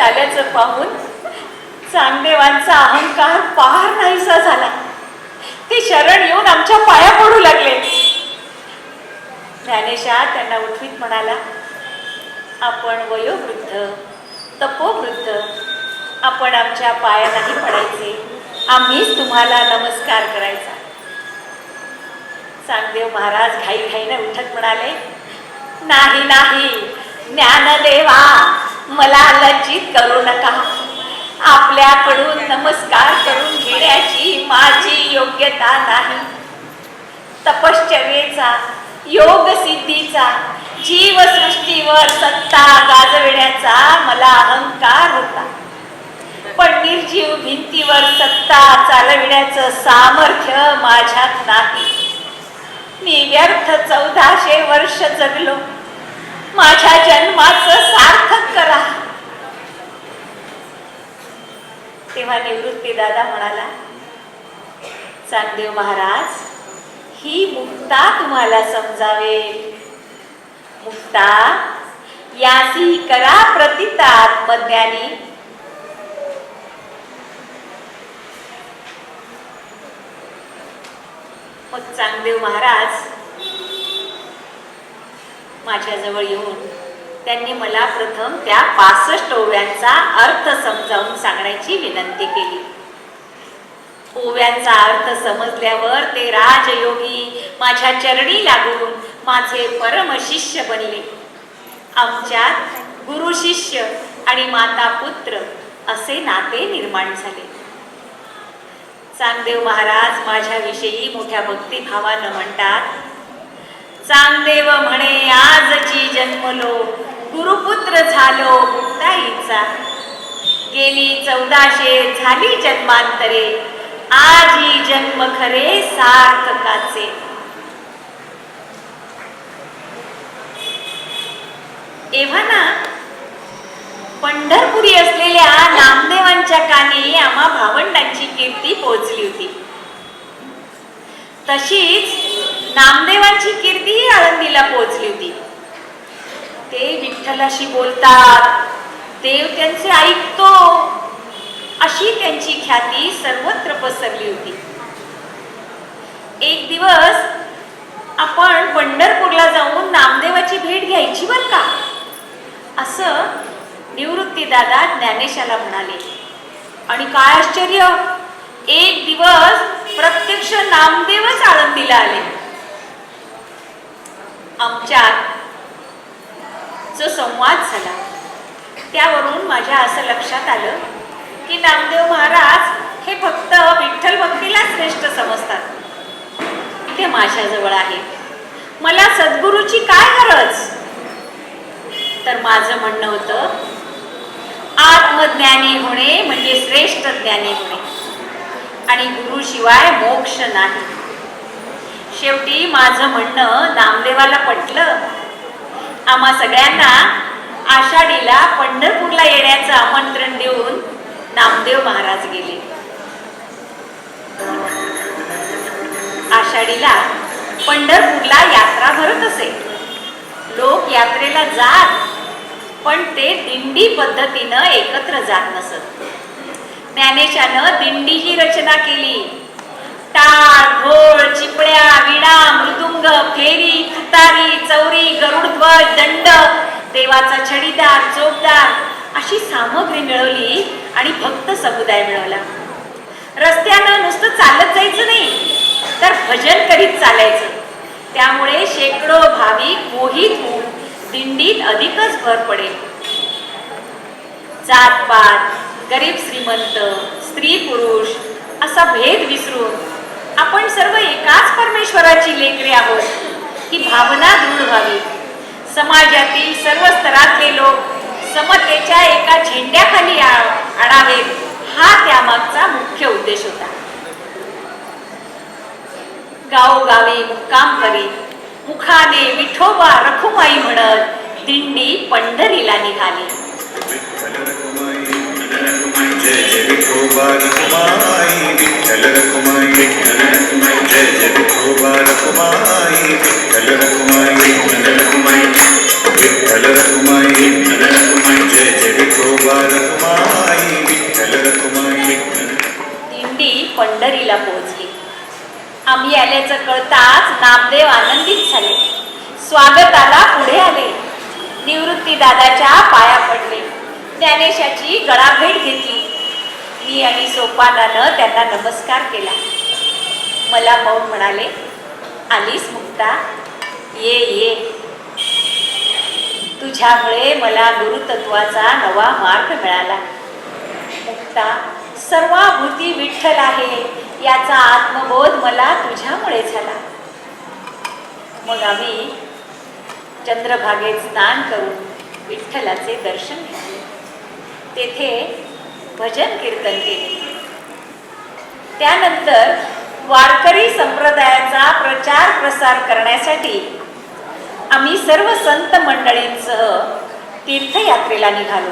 आल्याचं पाहून चांगदेवांचा अहंकार पार नाहीसा झाला. ते शरण येऊन आमच्या पाया पडू लागले. ज्ञानेशा त्यांना उठवीत म्हणाला आपण वयोवृद्ध तपोवृद्ध आपण आमच्या पाया नाही पडायचे. आम्हीच तुम्हाला नमस्कार करायचा. चांगदेव महाराज घाई घाईने उठत म्हणाले नाही नाही ज्ञानदेवा मला लज्जित करू नका. आपल्याकडून नमस्कार करून घेण्याची माझी योग्यता नाही. तपश्चर्येचा योग सिद्धीचा जीवसृष्टीवर सत्ता गाजविण्याचा मला अहंकार होता. पण निर्जीव भिंतीवर सत्ता चालविण्याचं सामर्थ्य माझ्यात नाही. मी व्यर्थ चौदाशे वर्ष जगलो. माझ्या जन्माचं सार्थक करा. तेव्हा निवृत्ती दादा म्हणाला चांदेव महाराज ही मुक्ता तुम्हाला समजावेल मुक्ता यासी करा प्रतिता आत्मज्ञानी. मग चांगदेव महाराज माझ्याजवळ येऊन त्यांनी मला प्रथम त्या पासष्ट ओव्यांचा अर्थ समजावून सांगण्याची विनंती केली. ओव्यांचा अर्थ समजल्यावर ते राजयोगी माझ्या चरणी लागून माझे परम शिष्य बनले. आमच्यात गुरु शिष्य आणि माता पुत्र असे नाते निर्माण झाले. चांगदेव महाराज माझ्याविषयी मोठ्या भक्तिभावानं म्हणतात चांगदेव म्हणे आजची जन्मलो. गुरुपुत्र झालो मुक्ताईचा गेली चौदाशे झाली जन्मांतरे. आजी जन्म खरे सार्थकाचे एव्हा ना पंढरपुरी असलेल्या नामदेवांच्या कानी आम्हा भावंडांची कीर्ती पोहोचली होती. तशीच नामदेवांची कीर्ती आळंदीला पोहोचली होती. ते विठ्ठलाशी बोलतात देव त्यांचे ऐकतो अशी त्यांची ख्याती सर्वत्र पसरली होती. एक दिवस आपण पंढरपूरला जाऊन नामदेवाची भेट घ्यायची बर का? असं निवृत्ती दादा ज्ञानेशाला म्हणाले. आणि काय आश्चर्य एक दिवस प्रत्यक्ष नामदेवच आळंदीला आले. आमच्यात जो संवाद झाला त्यावरून माझ्या असं लक्षात आलं की नामदेव महाराज हे फक्त विठ्ठल भक्तीला श्रेष्ठ समजतात. ते माझ्याजवळ आहे. मला सद्गुरूची काय गरज? तर माझं म्हणणं होतं आत्मज्ञानी होणे म्हणजे श्रेष्ठ ज्ञानी होणे. आणि गुरुशिवाय मोक्ष नाही. शेवटी माझं म्हणणं नामदेवाला पटलं. आम्हा सगळ्यांना आषाढीला पंढरपूरला येण्याचं आमंत्रण देऊन नामदेव महाराज गेले. आषाढीला पंढरपूरला यात्रा भरत असे. लोक यात्रेला जात पण ते दिंडी पद्धतीनं एकत्र जात नसत. ज्ञानेशानं दिंडीची रचना केली. टाळ ढोल चिपळ्या विणा मृदुंग फेरी तुतारी चौरी गरुडध्वज दंड देवाचा छडीदार चोपदार अशी सामग्री मिळवली आणि भक्त समुदाय मिळवला. रस्त्यानं नुसतं चालत जायचं नाही तर भजन करीत चालायचं. त्यामुळे शेकडो भाविक मोहित होऊन दिंडीत अधिकच भर पडेल. जातपात गरीब श्रीमंत स्त्री पुरुष असा भेद विसरून आपण सर्व एकाच परमेश्वराची लेकरे आहोत. ही भावना दृढ व्हावी. समाजातील सर्व स्तरातले लोक समतेच्या एका झेंड्याखाली आणावेत हा त्यामागचा मुख्य उद्देश होता. गावोगावी मुक्काम करीत मुखाने विठोबा रखुमाई म्हणत दिंडी पंढरीला निघाली. दिंडी पंढरीला पोहोचली आम्ही आल्याचं कळताच नामदेव आनंदित झाले स्वागताला पुढे आले निवृत्ती दादाच्या पाया पडले ज्ञानेशाची गळाभेट घेतली मी आणि सोपानानं त्यांना नमस्कार केला मला पाहून म्हणाले आलीस मुक्ता? ये ये. तुझ्यामुळे मला गुरुतत्वाचा नवा मार्ग मिळाला. मुक्ता सर्वाभूती विठ्ठल आहे. याचा आत्मबोध मला तुझ्यामुळे झाला. मग आम्ही चंद्रभागेत स्नान करून विठ्ठलाचे दर्शन घेतले. तेथे भजन कीर्तन केले. त्यानंतर वारकरी संप्रदायाचा प्रचार प्रसार करण्यासाठी आम्ही सर्व संत मंडळींसह तीर्थयात्रेला निघालो.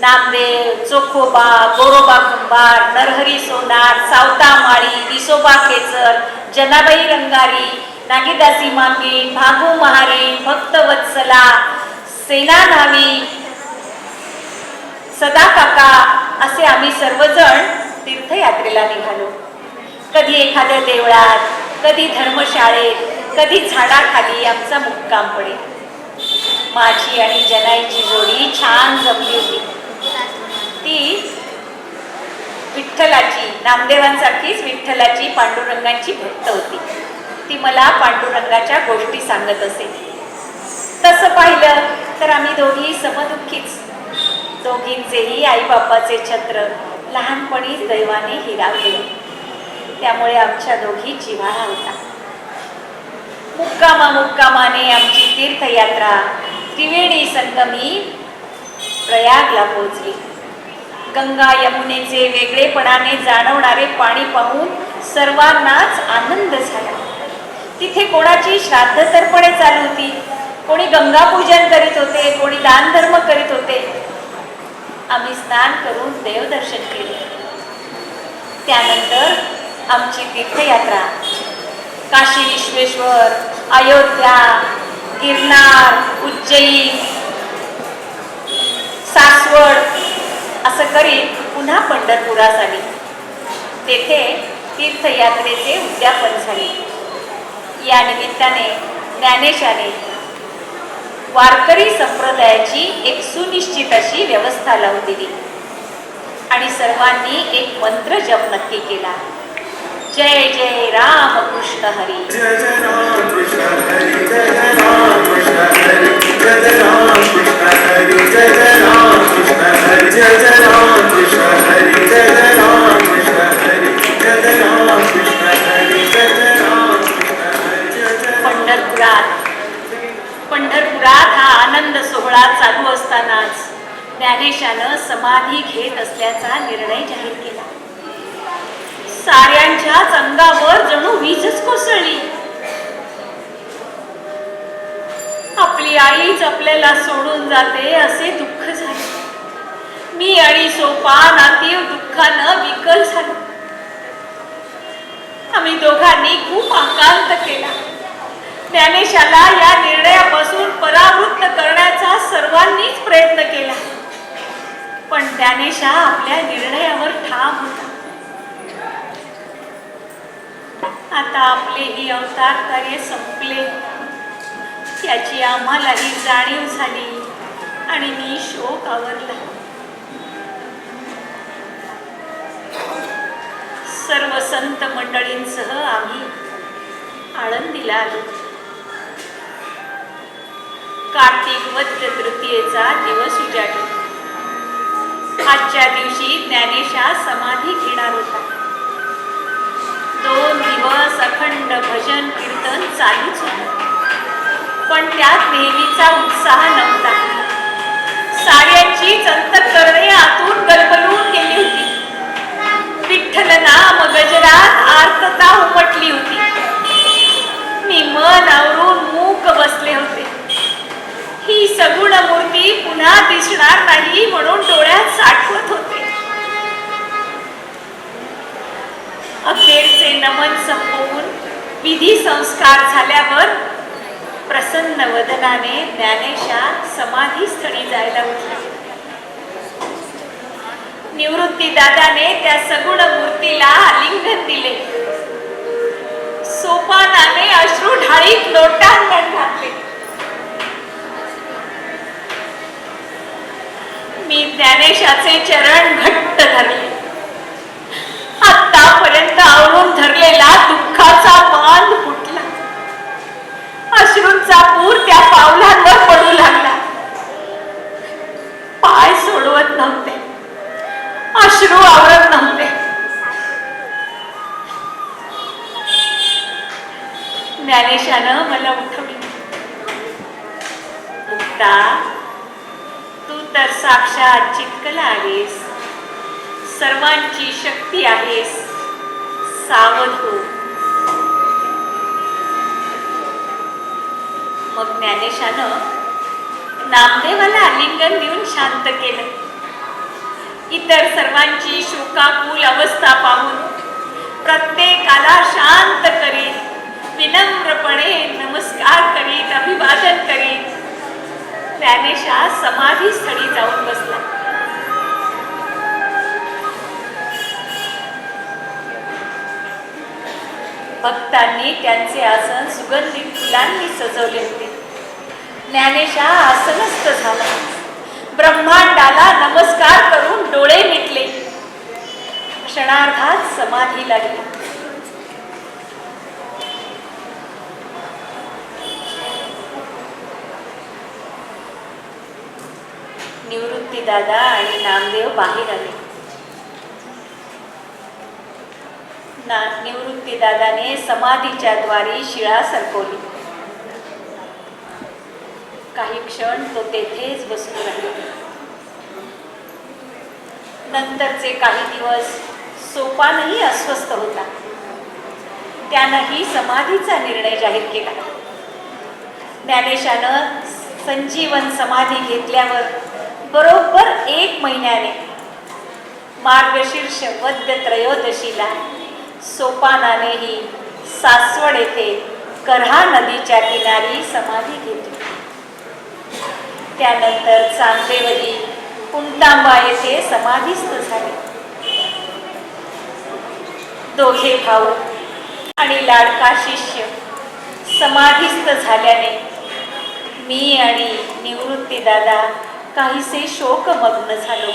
नामदेव चोखोबा गोरोबा कुंभार नरहरी सोनार सावतामाळी विसोबा केसर जनाबाई रंगारी नागीदासी मांगी भागू महारी भक्त वत्सला सेना न्हावी सदा काका असे आम्ही सर्वजण तीर्थयात्रेला निघालो. कधी एखाद्या देवळात कधी धर्मशाळेत कधी झाडाखाली आमचा मुक्काम पडे माझी आणि जनाईची जोडी छान जमली होती. ती विठ्ठलाची नामदेवांसारखीच विठ्ठलाची पांडुरंगांची भक्त होती. ती मला पांडुरंगाच्या गोष्टी सांगत असे. तसं पाहिलं तर आम्ही दोघी समदुःखीच. दोघींचेही आईबापाचे छत्र लहानपणीच दैवाने हिरावले त्यामुळे आमच्या दोघी जिव्हाळा होता. मुक्कामा मुक्कामाने आमची तीर्थयात्रा त्रिवेणी संगमी प्रयागला पोहोचली. गंगा यमुनेचे वेगळेपणाने जाणवणारे पाणी पाहून सर्वांनाच आनंद झाला. तिथे कोणाची श्राद्ध तर्पणे चालू होती? कोणी गंगा पूजन करीत होते कोणी दान धर्म करीत होते? आम्ही स्नान करून देवदर्शन केले. त्यानंतर आमची तीर्थयात्रा. काशी विश्वेश्वर अयोध्या गिरनार उज्जैन सासवड असं करीत पुन्हा पंढरपुरास आली तेथे तीर्थयात्रेचे उद्यापन झाले. या निमित्ताने ज्ञानेशाने वारकरी संप्रदायाची एक सुनिश्चित अशी व्यवस्था लावून दिली. आणि सर्वांनी एक मंत्र जप नक्की केला. जय जय राम कृष्ण हरी। जय जय राम कृष्ण हरी जय जय राम कृष्ण हरी जय जय राम कृष्ण हरी जय जय राम कृष्ण हरी जय जय राम कृष्ण हरी जय जय राम कृष्ण हरी जय जय राम कृष्ण हरी जय जय राम कृष्ण हरी जय जय पंढरपुरात. पंढरपुरात हा आनंद सोहळा चालू असतानाच ज्ञानेशानं समाधी घेत असल्याचा निर्णय जाहीर केला. साऱ्यांच्याच अंगावर जणू वीजच कोसळली. आपली आईच आपल्याला सोडून जाते असे दुःख झाले. मी आणि सोपा नातीव दुःखानं विकल झालो. आम्ही दोघांनी खूप आकांत केला. ज्ञानेशाला या निर्णयापासून परावृत्त करण्याचा सर्वांनीच प्रयत्न केला. पण ज्ञानेशा आपल्या निर्णयावर ठाम होता. आता आपले ही अवतार कार्य संपले. याची आम्हालाही जाणीव झाली आणि मी शोक आवरला. सर्व संत मंडळींसह आम्ही आळंदीला आलो. कार्तिक वद्य तृतीयेचा दिवस उजाडला. आजच्या दिवशी ज्ञानेशा समाधी घेणार होता. दोन दिवस अखंड भजन कीर्तन चालूच होत. पण त्यात नेहमीचा उत्साह नव्हता. साऱ्यांचीच अंतकरणे आतून गलबलून गेली होती. विठ्ठल नाम गजरात आर्तता उमटली होती. मी मन आवरून मूक बसले होते. ही सगुण मूर्ती पुन्हा दिसणार नाही म्हणून डोळ्यात साठवत होते. अखेरचे नमन संपवून विधी संस्कार झाल्यावर प्रसन्न वदनाने ज्ञानेशा समाधीस्थळी जायला उठला निवृत्ती दादाने त्या सगुण मूर्तीला आलिंगन दिले. सोपानाने अश्रू ढाळीत लोटांगण घातले. मी ज्ञानेशाचे चरण घट्ट धरले. आतापर्यंत आवरून धरलेला दुःखाचा बांध फुटला. अश्रूंचा पूर त्या पावलांवर पडू लागला. पाय सोडवत नव्हते. अश्रू आवरत नव्हते. ज्ञानेशानं मला उठवली. मुक्ता तू तर साक्षात चिटकला आलीस सर्वांची शक्ती आहेस सावध हो. मग ज्ञानेशानं नामदेवाला आलिंगन देऊन शांत केलं. इतर सर्वांची शोकाकुल अवस्था पाहून प्रत्येकाला शांत करीत विनम्रपणे नमस्कार करीत अभिवादन करीत ज्ञानेशा समाधी स्थळी जाऊन बसला. भक्तांनी त्यांचे आसन सुगंधित फुलांनी सजवले होते. ज्ञानेशा आसनस्थ झाला. ब्रह्मांडाला नमस्कार करून डोळे मिटले. क्षणार्धात समाधी लागली. निवृत्ती दादा आणि नामदेव बाहेर आले. ना निवृत्तीदादाने समाधीच्या द्वारी शिळा सरकवली. काही क्षण तो तेथेच बसून राहिला. नंतरचे काही दिवस सोपानही अस्वस्थ होता. त्यानंही समाधीचा निर्णय जाहीर केला. ज्ञानेशानं संजीवन समाधी घेतल्यावर बरोबर एक महिन्याने मार्गशीर्ष वद्य त्रयोदशीला सोपानानेही सासवड येथे करहा नदीच्या किनारी समाधी घेतली. त्यानंतर चांदेवली कुंटांबा येथे समाधीस्थ झाले. दोघे भाऊ आणि लाडका शिष्य समाधीस्थ झाल्याने मी आणि निवृत्ती दादा काहीसे शोकमग्न झालो.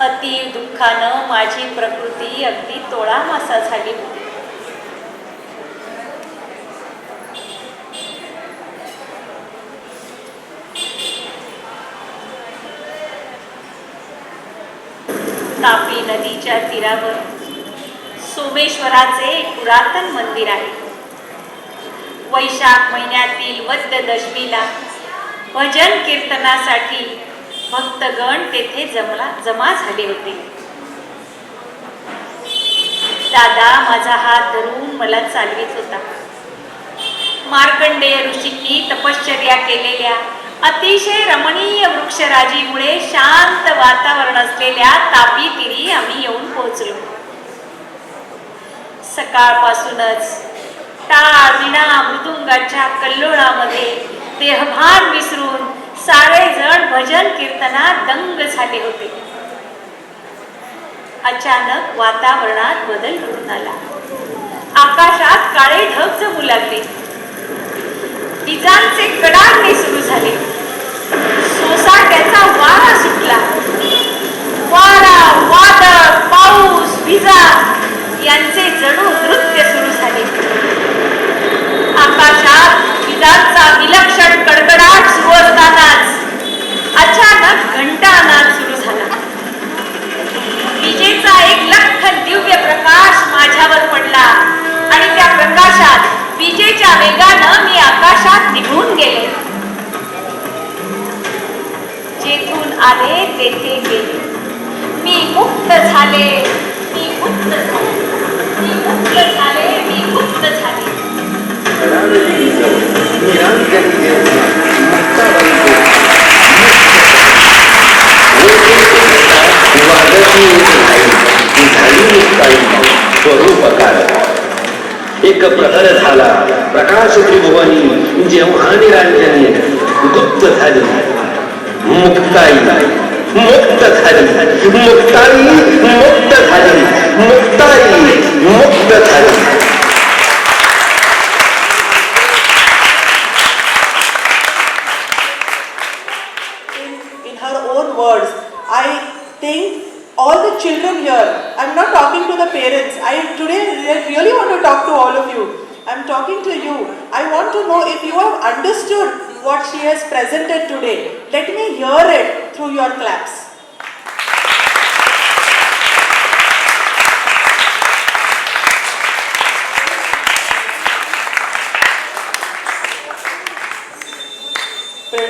अति दुःखानं माझी प्रकृती अगदी तोळामासा झाली. होती तापी नदीच्या तीरावर सोमेश्वराचे पुरातन मंदिर आहे. वैशाख महिन्यातील वद्य दशमीला भजन कीर्तनासाठी भक्तगण तेथे जमला जमा झाले होते. दादा माझा हात धरून मला चालवित होता. मार्कंडेय ऋषींनी तपश्चर्या केलेल्या अतिशय रमणीय वृक्षराजीमुळे शांत वातावरण असलेल्या तापी तिरी आम्ही येऊन पोहोचलो. सकाळपासूनच टाळ विणा मृदुंगाच्या कल्लोळामध्ये देहभान विसरून सारे जण भजन कीर्तनात दंग झाले होते. अचानक वातावरणात बदल घडून आला. आकाशात काळे ढग जमू लागले विजांचे कडाडणे सुरू झाले. सोसाट्याचा वारा सुटला. वारा एक प्रकार झाला. प्रकाश त्रिभुवानी म्हणजे जेव्हा निरांजनी गुप्त झाली. मुक्ताई. मुक्त झाली. मुक्ताई मुक्त झाली. मुक्ताई मुक्त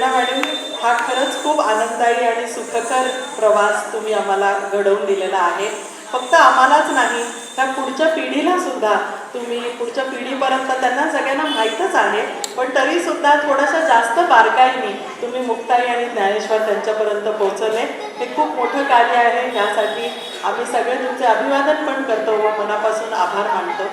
प्रेरणा मॅडम हा खरंच खूप आनंददायी आणि सुखकर प्रवास तुम्ही आम्हाला घडवून दिलेला आहे. फक्त आम्हालाच नाही त्या पुढच्या पिढीला सुद्धा तुम्ही पुढच्या पिढीपर्यंत त्यांना सगळ्यांना माहीतच आहे. पण तरी सुद्धा थोडंसं जास्त बारकाईने तुम्ही मुक्ताई आणि ज्ञानेश्वर त्यांच्यापर्यंत पोहोचवले. हे खूप मोठं कार्य आहे यासाठी आम्ही सगळे तुमचे अभिवादन पण करतो व मनापासून आभार मानतो.